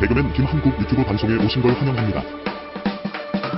개그맨 김한국 유튜브 방송에 오신 걸 환영합니다.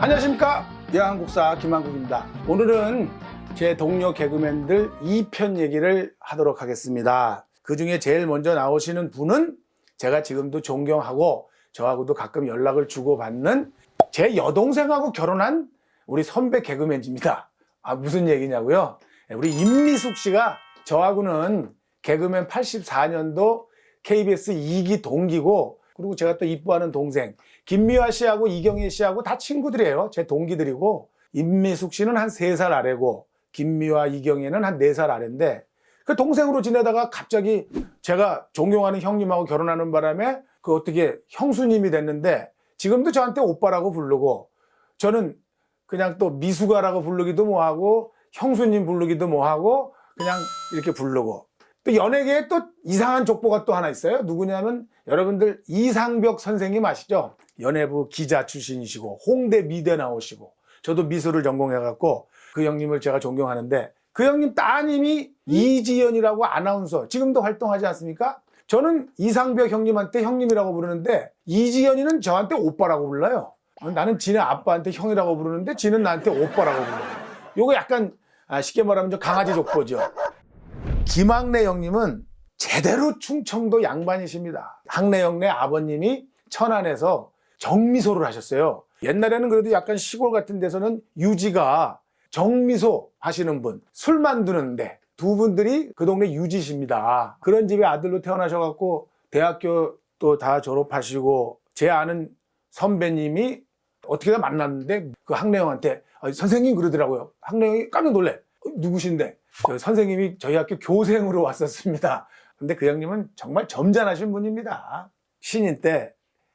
안녕하십니까? 여한국사 김한국입니다. 오늘은 제 동료 개그맨들 2편 얘기를 하도록 하겠습니다. 그 중에 제일 먼저 나오시는 분은 제가 지금도 존경하고 저하고도 가끔 연락을 주고받는 제 여동생하고 결혼한 우리 선배 개그맨입니다. 아 무슨 얘기냐고요? 우리 임미숙 씨가 저하고는 개그맨 84년도 KBS 2기 동기고 그리고 제가 또 이뻐하는 동생 김미화 씨하고 이경혜 씨하고 다 친구들이에요. 제 동기들이고 임미숙 씨는 한 세 살 아래고 김미화 이경혜는 한 네 살 아래인데 그 동생으로 지내다가 갑자기 제가 존경하는 형님하고 결혼하는 바람에 그 어떻게 형수님이 됐는데 지금도 저한테 오빠라고 부르고 저는 그냥 또 미숙아라고 부르기도 뭐하고 형수님 부르기도 뭐하고 그냥 이렇게 부르고 또 연예계에 또 이상한 족보가 또 하나 있어요. 누구냐면 여러분들 이상벽 선생님 아시죠? 연예부 기자 출신이시고 홍대 미대 나오시고 저도 미술을 전공해갖고 그 형님을 제가 존경하는데 그 형님 따님이 이지연이라고 아나운서 지금도 활동하지 않습니까? 저는 이상벽 형님한테 형님이라고 부르는데 이지연이는 저한테 오빠라고 불러요. 나는 지네 아빠한테 형이라고 부르는데 지는 나한테 오빠라고 불러요. 요거 약간 아, 쉽게 말하면 좀 강아지 족보죠. 김학래 형님은 제대로 충청도 양반이십니다. 학래 형네 아버님이 천안에서 정미소를 하셨어요. 옛날에는 그래도 약간 시골 같은 데서는 유지가 정미소 하시는 분, 술 만드는데 두 분들이 그 동네 유지십니다. 그런 집에 아들로 태어나셔갖고 대학교 또 다 졸업하시고 제 아는 선배님이 어떻게 다 만났는데 그 학래 형한테 아, 선생님 그러더라고요. 학래 형이 깜짝 놀래. 어, 누구신데? 저 선생님이 저희 학교 교생으로 왔었습니다. 근데 그 형님은 정말 점잖으신 분입니다. 신인 때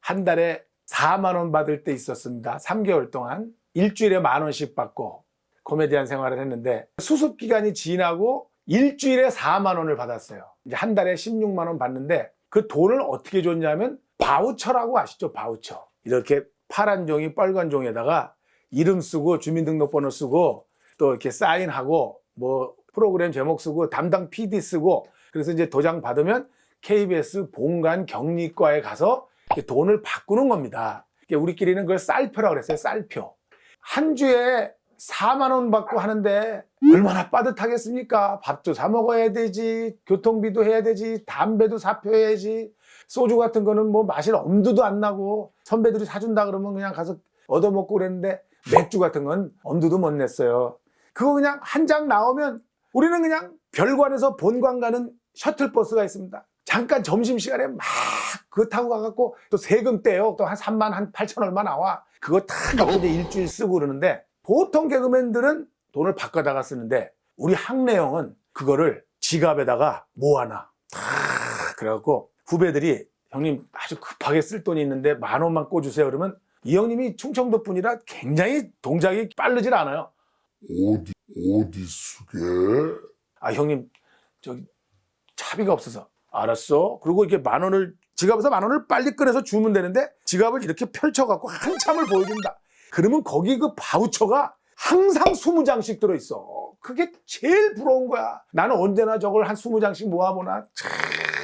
한 달에 4만 원 받을 때 있었습니다. 3개월 동안 일주일에 만 원씩 받고 코미디언 생활을 했는데 수습 기간이 지나고 일주일에 4만 원을 받았어요. 이제 한 달에 16만 원 받는데 그 돈을 어떻게 줬냐면 바우처라고 아시죠? 바우처. 이렇게 파란 종이 빨간 종에다가 이름 쓰고 주민등록번호 쓰고 또 이렇게 사인하고 뭐 프로그램 제목 쓰고 담당 PD 쓰고 그래서 이제 도장 받으면 KBS 본관 격리과에 가서 돈을 바꾸는 겁니다. 우리끼리는 그걸 쌀표라고 그랬어요. 쌀표. 한 주에 4만 원 받고 하는데 얼마나 빠듯하겠습니까? 밥도 사 먹어야 되지, 교통비도 해야 되지, 담배도 사표해야지, 소주 같은 거는 뭐 마실 엄두도 안 나고 선배들이 사준다 그러면 그냥 가서 얻어먹고 그랬는데 맥주 같은 건 엄두도 못 냈어요. 그거 그냥 한 장 나오면 우리는 그냥 별관에서 본관 가는 셔틀버스가 있습니다. 잠깐 점심시간에 막 그거 타고 가갖고 또 세금 떼요. 또 한 3만 한 8천 얼마 나와. 그거 다 갖고 이제 일주일 쓰고 그러는데 보통 개그맨들은 돈을 바꿔다가 쓰는데 우리 학내형은 그거를 지갑에다가 모아놔. 다 그래갖고 후배들이 형님 아주 급하게 쓸 돈이 있는데 만 원만 꿔주세요. 그러면 이 형님이 충청도 분이라 굉장히 동작이 빠르질 않아요. 어디 어디 쓰게? 아 형님 저기 차비가 없어서. 알았어. 그리고 이렇게 만 원을 지갑에서 만 원을 빨리 꺼내서 주면 되는데 지갑을 이렇게 펼쳐갖고 한참을 보여준다. 그러면 거기 그 바우처가 항상 20장씩 들어있어. 그게 제일 부러운 거야. 나는 언제나 저걸 한 20장씩 모아보나? 참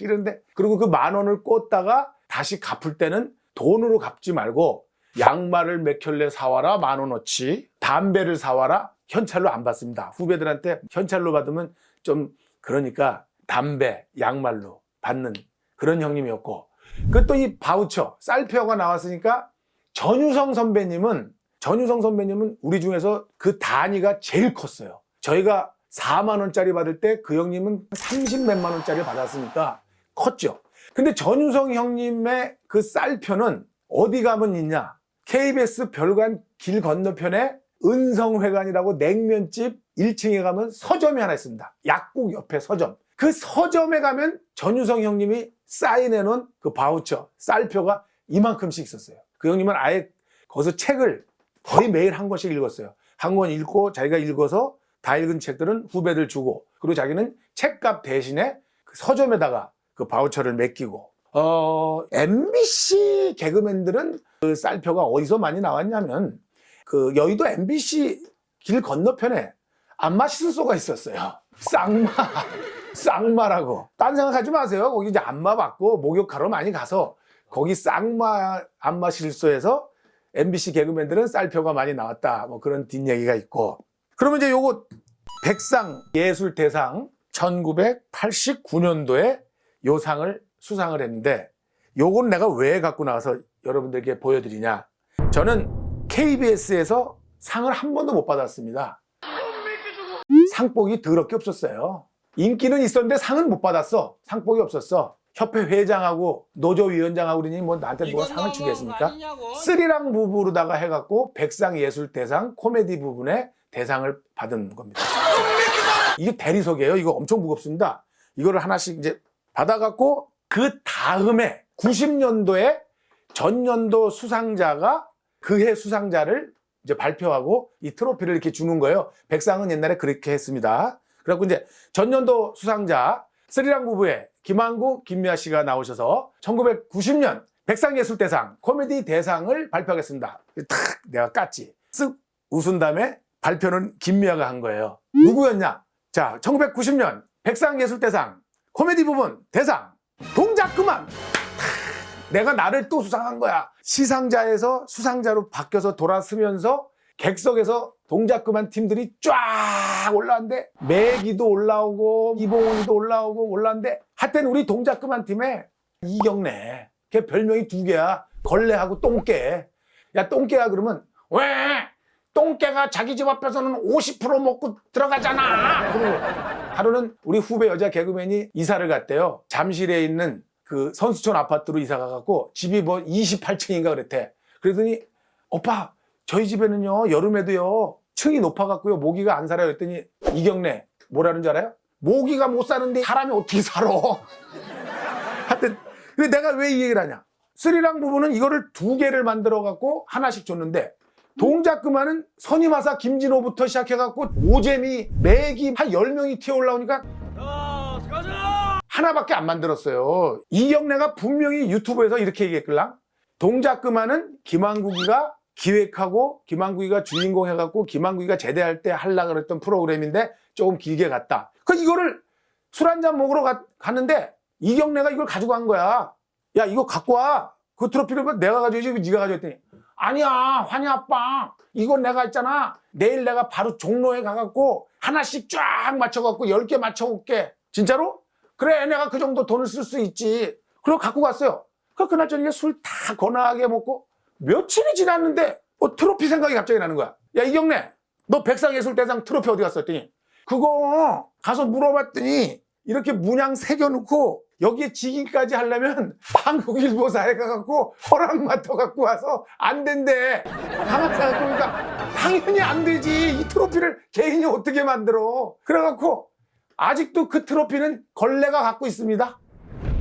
이런데. 그리고 그 만 원을 꽂다가 다시 갚을 때는 돈으로 갚지 말고 양말을 몇 켤레 사와라 만 원어치 담배를 사와라 현찰로 안 받습니다. 후배들한테 현찰로 받으면 좀 그러니까 담배 양말로 받는 그런 형님이었고. 그 또 이 바우처 쌀표가 나왔으니까 전유성 선배님은 전유성 선배님은 우리 중에서 그 단위가 제일 컸어요. 저희가 4만 원짜리 받을 때 그 형님은 30 몇만 원짜리 받았으니까 컸죠. 근데 전유성 형님의 그 쌀표는 어디 가면 있냐? KBS 별관 길 건너편에 은성회관이라고 냉면집 1층에 가면 서점이 하나 있습니다. 약국 옆에 서점. 그 서점에 가면 전유성 형님이 사인해 놓은 그 바우처, 쌀표가 이만큼씩 있었어요. 그 형님은 아예 거기서 책을 거의 매일 한 권씩 읽었어요. 한 권 읽고 자기가 읽어서 다 읽은 책들은 후배들 주고 그리고 자기는 책값 대신에 그 서점에다가 그 바우처를 맡기고 어, MBC 개그맨들은 그 쌀표가 어디서 많이 나왔냐면 그 여의도 MBC 길 건너편에 안마 시술소가 있었어요. 쌍마, 쌍마라고. 딴 생각하지 마세요. 거기 이제 안마 받고 목욕하러 많이 가서 거기 쌍마 안마 실소에서 MBC 개그맨들은 쌀표가 많이 나왔다. 뭐 그런 뒷얘기가 있고. 그러면 이제 요거 백상 예술 대상 1989년도에 요 상을 수상을 했는데 요건 내가 왜 갖고 나와서 여러분들께 보여드리냐. 저는 KBS에서 상을 한 번도 못 받았습니다. 상복이 더럽게 없었어요. 인기는 있었는데 상은 못 받았어. 상복이 없었어. 협회 회장하고 노조위원장하고 그러니 뭐 나한테 뭐 상을 주겠습니까? 쓰리랑 부부로다가 해갖고 백상 예술대상 코미디 부분에 대상을 받은 겁니다. 이게 대리석이에요. 이거 엄청 무겁습니다. 이거를 하나씩 이제 받아갖고 그 다음에 90년도에 전년도 수상자가 그 해 수상자를 이제 발표하고 이 트로피를 이렇게 주는 거예요. 백상은 옛날에 그렇게 했습니다. 그래갖고 이제 전년도 수상자 쓰리랑 부부의 김한국, 김미아 씨가 나오셔서 1990년 백상예술대상 코미디 대상을 발표하겠습니다. 탁 내가 깠지. 쓱 웃은 다음에 발표는 김미아가 한 거예요. 누구였냐? 자, 1990년 백상예술대상 코미디 부분 대상 동작 그만. 탁, 내가 나를 또 수상한 거야. 시상자에서 수상자로 바뀌어서 돌아서면서 객석에서 동작 그만 팀들이 쫙 올라왔는데 매기도 올라오고 이봉원이도 올라오고 올라왔는데 하여튼 우리 동작 그만 팀에 이경래 걔 별명이 두 개야. 걸레하고 똥개. 야 똥개야 그러면 왜? 똥개가 자기 집 앞에서는 50% 먹고 들어가잖아. 하루는 우리 후배 여자 개그맨이 이사를 갔대요. 잠실에 있는 그 선수촌 아파트로 이사 가갖고 집이 뭐 28층인가 그랬대. 그러더니 오빠 저희 집에는요 여름에도요 층이 높아갖고요 모기가 안 살아요. 그랬더니 이경래 뭐라는 줄 알아요? 모기가 못 사는데 사람이 어떻게 살아? 하여튼 근데 내가 왜 이 얘기를 하냐. 스리랑 부부는 이거를 두 개를 만들어 갖고 하나씩 줬는데 동작 그만은 선임하사 김진호부터 시작해 갖고 오재미 매기 한 10명이 튀어 올라오니까 하나밖에 안 만들었어요 이경래가 분명히 유튜브에서 이렇게 얘기했길랑 동작 그만은 김한국이가 기획하고 김한국이가 주인공 해갖고 김한국이가 제대할 때 하려고 그랬던 프로그램인데 조금 길게 갔다. 그 이거를 술 한잔 먹으러 가, 갔는데 이경래가 이걸 가지고 간 거야. 야 이거 갖고 와. 그 트로피를 뭐 내가 가져야지 왜 네가 가져왔더니 아니야 환희 아빠 이건 내가 있잖아 내일 내가 바로 종로에 가갖고 하나씩 쫙 맞춰갖고 열 개 맞춰올게 진짜로? 그래 내가 그 정도 돈을 쓸 수 있지 그리고 갖고 갔어요 그 그날 저녁에 술 다 거나하게 먹고 며칠이 지났는데 어, 트로피 생각이 갑자기 나는 거야. 야 이경래 너 백상예술대상 트로피 어디 갔어 했더니 그거 가서 물어봤더니 이렇게 문양 새겨놓고 여기에 직인까지 하려면 한국일보사에 가갖고 허락 맡아갖고 와서 안 된대. 가만 생각해보니까 당연히 안 되지. 이 트로피를 개인이 어떻게 만들어. 그래갖고 아직도 그 트로피는 걸레가 갖고 있습니다.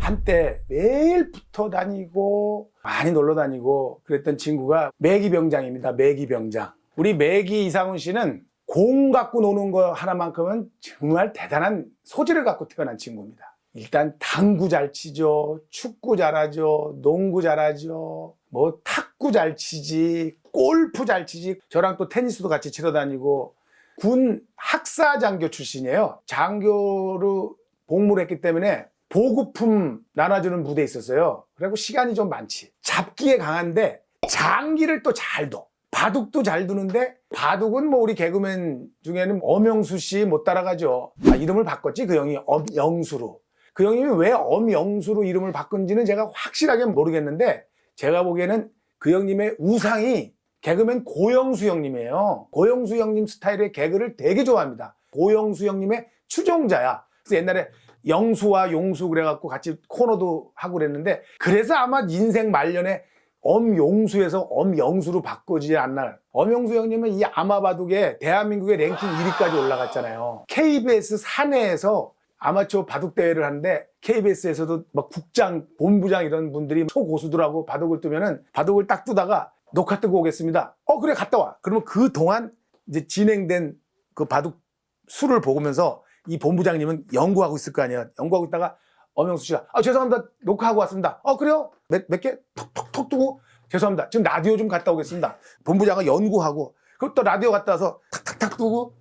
한때 매일 붙어 다니고 많이 놀러 다니고 그랬던 친구가 매기 병장입니다. 매기 병장. 우리 매기 이상훈 씨는 공 갖고 노는 거 하나만큼은 정말 대단한 소질을 갖고 태어난 친구입니다. 일단 당구 잘 치죠. 축구 잘하죠. 농구 잘하죠. 뭐 탁구 잘 치지. 골프 잘 치지. 저랑 또 테니스도 같이 치러 다니고 군 학사 장교 출신이에요. 장교로 복무를 했기 때문에 보급품 나눠주는 부대에 있었어요. 그리고 시간이 좀 많지. 잡기에 강한데 장기를 또 잘 둬. 바둑도 잘 두는데 바둑은 뭐 우리 개그맨 중에는 엄영수 씨 못 따라가죠. 아, 이름을 바꿨지 그 형이 엄영수로. 그 형님이 왜 엄영수로 이름을 바꾼지는 제가 확실하게 모르겠는데 제가 보기에는 그 형님의 우상이 개그맨 고영수 형님이에요. 고영수 형님 스타일의 개그를 되게 좋아합니다. 고영수 형님의 추종자야. 그래서 옛날에 영수와 용수 그래갖고 같이 코너도 하고 그랬는데 그래서 아마 인생 말년에 엄용수에서 엄영수로 바꾸지 않나. 엄영수 형님은 이 아마바둑에 대한민국의 랭킹 1위까지 올라갔잖아요. KBS 사내에서 아마추어 바둑 대회를 하는데 KBS에서도 막 국장, 본부장 이런 분들이 초고수들하고 바둑을 뜨면은 바둑을 딱 두다가 녹화 뜨고 오겠습니다. 어 그래 갔다 와. 그러면 그 동안 이제 진행된 그 바둑 수를 보면서 이 본부장님은 연구하고 있을 거 아니야. 연구하고 있다가 엄영수 씨가 아 죄송합니다. 녹화하고 왔습니다. 어 그래요? 몇 몇개 톡톡톡 두고 죄송합니다. 지금 라디오 좀 갔다 오겠습니다. 본부장은 연구하고 그리고 또 라디오 갔다 와서 탁탁탁 두고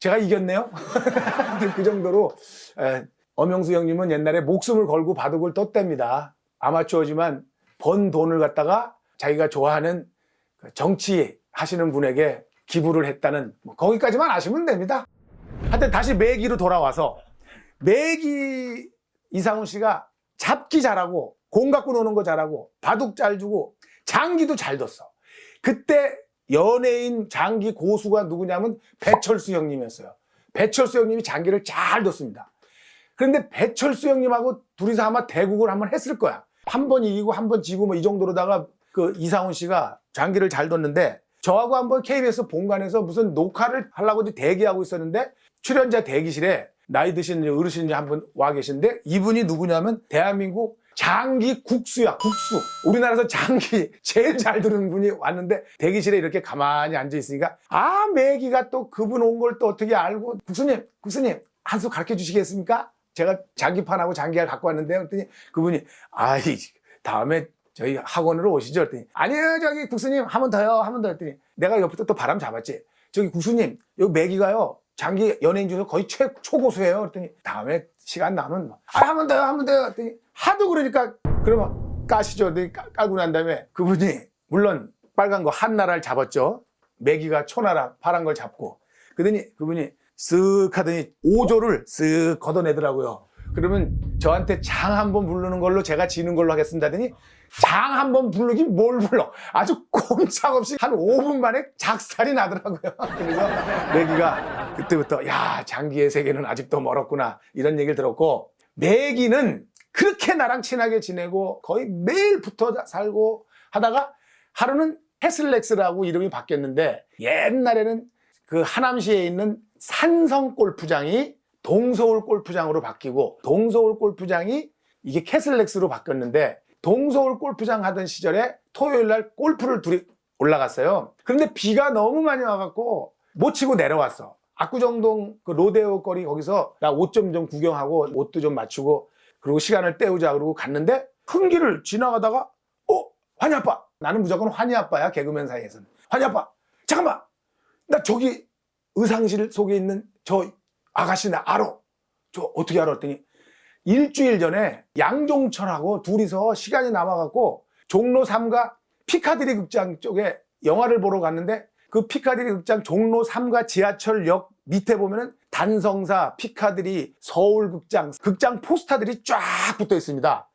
제가 이겼네요. 아무튼 그 정도로 에, 엄영수 형님은 옛날에 목숨을 걸고 바둑을 떴답니다. 아마추어지만 번 돈을 갖다가 자기가 좋아하는 그 정치 하시는 분에게 기부를 했다는 뭐 거기까지만 아시면 됩니다. 하여튼 다시 매기로 돌아와서 매기 이상훈 씨가 잡기 잘하고 공 갖고 노는 거 잘하고 바둑 잘 주고 장기도 잘 뒀어. 그때 연예인 장기 고수가 누구냐면 배철수 형님이었어요. 배철수 형님이 장기를 잘 뒀습니다. 그런데 배철수 형님하고 둘이서 아마 대국을 한번 했을 거야. 한 번 이기고 한 번 지고 뭐 이 정도로다가 그 이상훈 씨가 장기를 잘 뒀는데 저하고 한번 KBS 본관에서 무슨 녹화를 하려고 대기하고 있었는데 출연자 대기실에 나이 드신 어르신이 한 분 와 계신데 이분이 누구냐면 대한민국 장기 국수야 국수 우리나라에서 장기 제일 잘 드는 분이 왔는데 대기실에 이렇게 가만히 앉아 있으니까 아 매기가 또 그분 온 걸 또 어떻게 알고 국수님 국수님 한 수 가르쳐 주시겠습니까? 제가 장기판하고 장기를 갖고 왔는데 그랬더니 그분이 아이 다음에 저희 학원으로 오시죠 그랬더니 아니에요 저기 국수님 한 번 더요 한 번 더 했더니 내가 옆부터 또 바람 잡았지. 저기 국수님 여기 매기가요 장기 연예인 중에서 거의 최, 초고수예요. 그랬더니 다음에 시간 나면 아한 번 더요 한 번 더요. 했더니 하도 그러니까 그러면 까시죠. 그랬더니 깔- 깔고 난 다음에 그분이 물론 빨간 거 한나라를 잡았죠. 매기가 초나라 파란 걸 잡고. 그러더니 그분이 쓱 하더니 5조를 쓱 걷어내더라고요. 그러면 저한테 장 한 번 부르는 걸로 제가 지는 걸로 하겠습니다. 하더니 장 한 번 부르긴 뭘 불러. 아주 꼼짝없이 한 5분 만에 작살이 나더라고요. 그래서 매기가 그때부터 야 장기의 세계는 아직도 멀었구나 이런 얘기를 들었고 매기는 그렇게 나랑 친하게 지내고 거의 매일 붙어 살고 하다가 하루는 헤슬렉스라고 이름이 바뀌었는데 옛날에는 그 하남시에 있는 산성 골프장이 동서울 골프장으로 바뀌고 동서울 골프장이 이게 캐슬렉스로 바뀌었는데 동서울 골프장 하던 시절에 토요일 날 골프를 둘이 올라갔어요. 그런데 비가 너무 많이 와갖고 못 치고 내려왔어. 압구정동 그 로데오 거리 거기서 나 옷 좀 좀 구경하고 옷도 좀 맞추고 그리고 시간을 때우자 그러고 갔는데 흥기를 지나가다가 어? 환희 아빠! 나는 무조건 환희 아빠야 개그맨 사이에서는. 환희 아빠! 잠깐만! 나 저기 의상실 속에 있는 저 아가씨 나 알아. 저 어떻게 알아? 했더니 일주일 전에 양종철하고 둘이서 시간이 남아갖고 종로 3가 피카디리 극장 쪽에 영화를 보러 갔는데 그 피카디리 극장 종로 3가 지하철역 밑에 보면은 단성사, 피카디리, 서울극장, 극장 포스터들이 쫙 붙어 있습니다.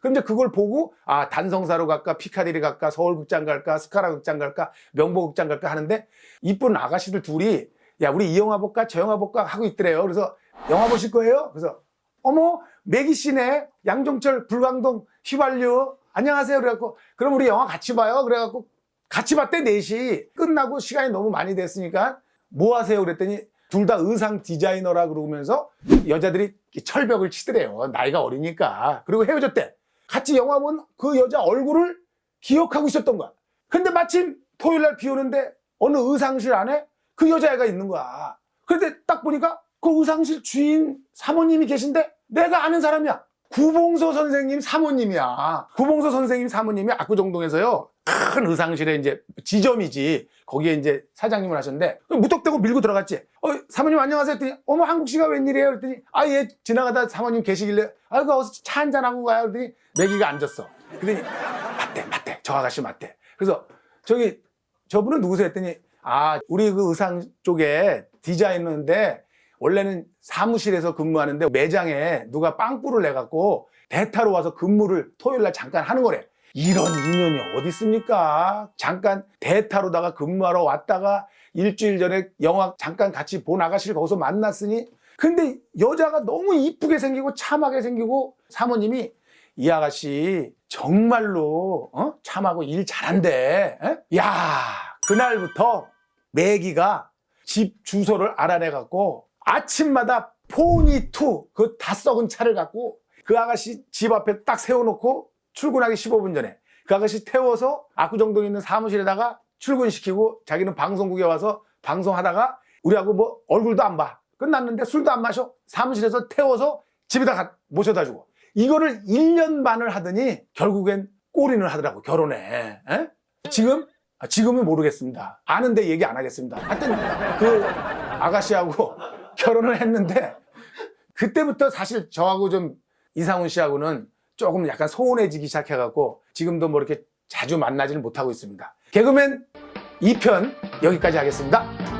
근데 그걸 보고 아 단성사로 갈까 피카디리 갈까 서울극장 갈까 스카라 극장 갈까 명보극장 갈까 하는데 이쁜 아가씨들 둘이 야 우리 이 영화 볼까 저 영화 볼까 하고 있더래요. 그래서 영화 보실 거예요? 그래서 어머 매기 씨네 양종철 불광동 휘발유 안녕하세요. 그래갖고 그럼 우리 영화 같이 봐요. 그래갖고 같이 봤대 4시 끝나고 시간이 너무 많이 됐으니까 뭐 하세요? 그랬더니 둘 다 의상 디자이너라 그러면서 여자들이 철벽을 치더래요. 나이가 어리니까. 그리고 헤어졌대. 같이 영화 본 그 여자 얼굴을 기억하고 있었던 거야. 근데 마침 토요일 날 비 오는데 어느 의상실 안에 그 여자애가 있는 거야. 그런데 딱 보니까 그 의상실 주인 사모님이 계신데 내가 아는 사람이야. 구봉서 선생님 사모님이야. 구봉서 선생님 사모님이 압구정동에서요. 큰 의상실에 이제 지점이지. 거기에 이제 사장님을 하셨는데 무턱대고 밀고 들어갔지. 어, 사모님 안녕하세요 했더니 어머 한국 씨가 웬일이에요 그랬더니 아 예 지나가다 사모님 계시길래 아이고 어서 차 한잔 하고 가요 그랬더니 매기가 앉았어. 그러더니 맞대 맞대 저 아가씨 맞대. 그래서 저기 저분은 누구세요 했더니 아 우리 그 의상 쪽에 디자이너인데 원래는 사무실에서 근무하는데 매장에 누가 빵꾸를 내갖고 대타로 와서 근무를 토요일 날 잠깐 하는 거래. 이런 인연이 어디 있습니까? 잠깐 대타로다가 근무하러 왔다가 일주일 전에 영화 잠깐 같이 본 아가씨를 거기서 만났으니 근데 여자가 너무 이쁘게 생기고 참하게 생기고 사모님이 이 아가씨 정말로 어? 참하고 일 잘한대. 에? 야 그날부터 매기가 집 주소를 알아내 갖고 아침마다 포니2 그다 썩은 차를 갖고 그 아가씨 집 앞에 딱 세워놓고 출근하기 15분 전에 그 아가씨 태워서 압구정동에 있는 사무실에다가 출근시키고 자기는 방송국에 와서 방송하다가 우리하고 뭐 얼굴도 안 봐. 끝났는데 술도 안 마셔. 사무실에서 태워서 집에다 가- 모셔다 주고. 이거를 1년 반을 하더니 결국엔 꼬리는 하더라고, 결혼에. 에? 지금? 아, 지금은 모르겠습니다. 아는데 얘기 안 하겠습니다. 하여튼 그 아가씨하고 결혼을 했는데 그때부터 사실 저하고 좀 이상훈 씨하고는 조금 약간 소원해지기 시작해갖고 지금도 뭐 이렇게 자주 만나지는 못하고 있습니다. 개그맨 2편 여기까지 하겠습니다.